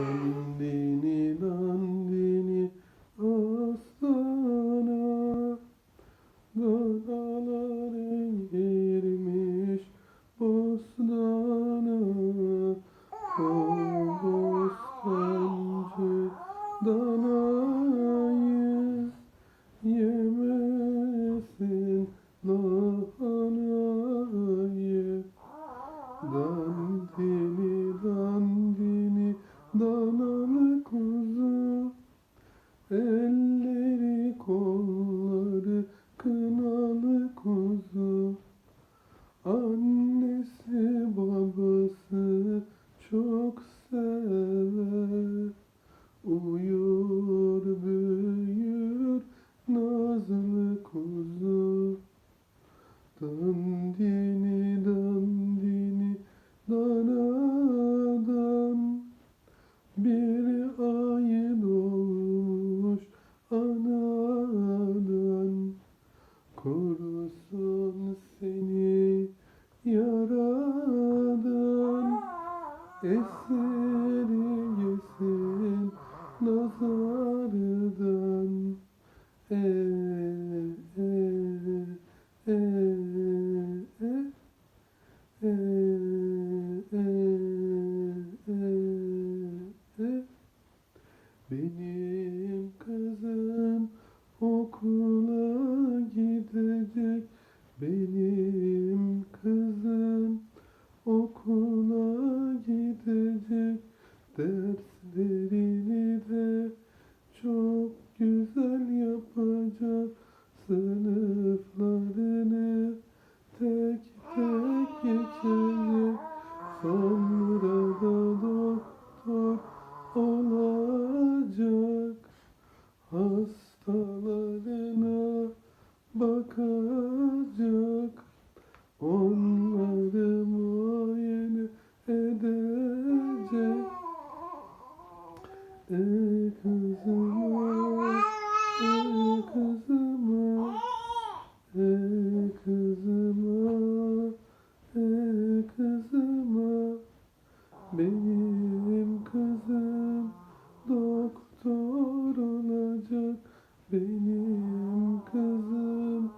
Dandini dandini aslana Danalar girmiş O bostancı danayı Yemesin lahanayı Annesi babası çok sever. Uyur nazardan e, e, e, e, e, e, e, e. Benim kızım okula gidecek Benim kızım okula gidecek Derslerini de çok güzel yapacak Sınıflarını tek tek geçecek Sonra da doktor olacak. Hastalarına bakacak. Onları muayene Benim kızım doktor olacak. Benim kızım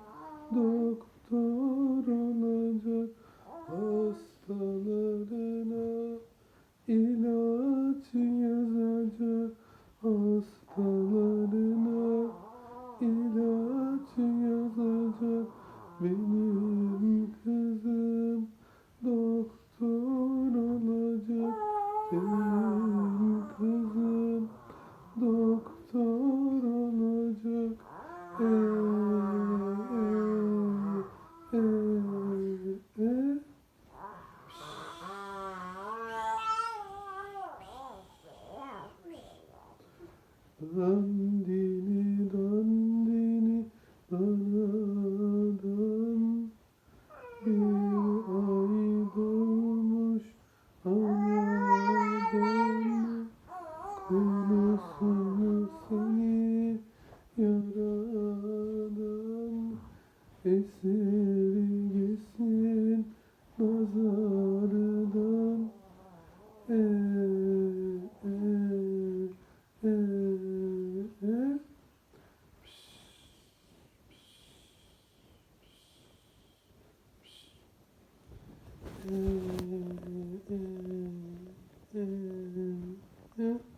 doktor olacak. Hastalarına ilaç yazacak. Hastalarına ilaç yazacak. Benim kızım doktor Um... Eseri gitsin nazardan e, e, e,